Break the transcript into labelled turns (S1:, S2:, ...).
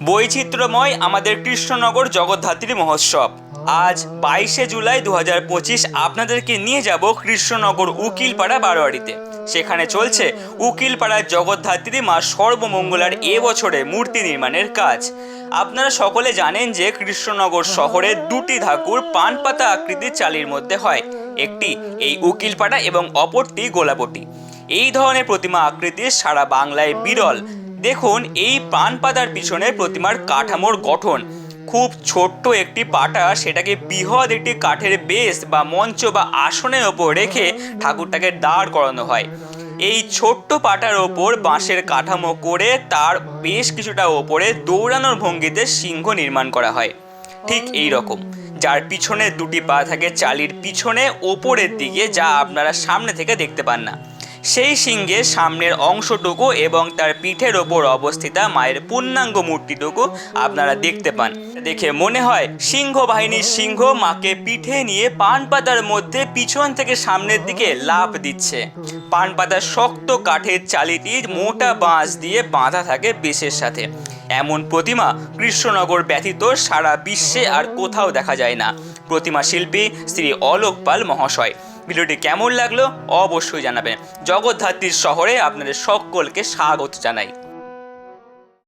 S1: বৈচিত্র্যময় আমাদের কৃষ্ণনগর জগদ্ধাত্রী মহোৎসব। আজ বাইশে জুলাই দু হাজার পঁচিশ আপনাদেরকে নিয়ে যাব কৃষ্ণনগর উকিলপাড়া বারোয়ারিতে সেখানে চলছে উকিলপাড়ার জগদ্ধাত্রী মা সর্বমঙ্গলার এবছরে মূর্তি নির্মাণের কাজ। আপনারা সকলে জানেন যে কৃষ্ণনগর শহরে দুটি ঠাকুর পানপাতা আকৃতির চালির মধ্যে হয়। একটি এই উকিলপাড়া এবং অপরটি গোলাপটি। এই ধরনের প্রতিমা আকৃতির সারা বাংলায় বিরল। দেখুন, এই পান পাতার পিছনে প্রতিমার কাঠামোর গঠন। খুব ছোট্ট একটি পাটা, সেটাকে বৃহৎ একটি কাঠের বেস বা মঞ্চ বা আসনের ওপর রেখে ঠাকুরটাকে দাঁড় করানো হয়। এই ছোট্ট পাটার ওপর বাঁশের কাঠামো করে তার বেশ কিছুটা ওপরে দৌড়ানোর ভঙ্গিতে সিংহ নির্মাণ করা হয়। ঠিক এই রকম। যার পিছনে দুটি পা থাকে, চালির পিছনে ওপরের দিকে, যা আপনারা সামনে থেকে দেখতে পান না। সেই সিংহের সামনের অংশটুকু এবং তার পিঠের ওপর অবস্থিতা মায়ের পূর্ণাঙ্গ মূর্তিটুকু আপনারা দেখতে পান। দেখে মনে হয় সিংহ বাহিনীর সিংহ মাকে পিঠে নিয়ে পান পাতার মধ্যে পিছন থেকে সামনের দিকে লাফ দিচ্ছে। পান পাতার শক্ত কাঠের চালিটি মোটা বাঁশ দিয়ে বাঁধা থাকে বেশের সাথে। এমন প্রতিমা কৃষ্ণনগর ব্যতীত সারা বিশ্বে আর কোথাও দেখা যায় না। প্রতিমা শিল্পী শ্রী অলোক পাল মহাশয়। ভিডিওটি কেমন লাগল অবশ্যই জানাবেন। জগদ্ধাত্রীর শহরে আপনাদের সকলকে স্বাগত জানাই।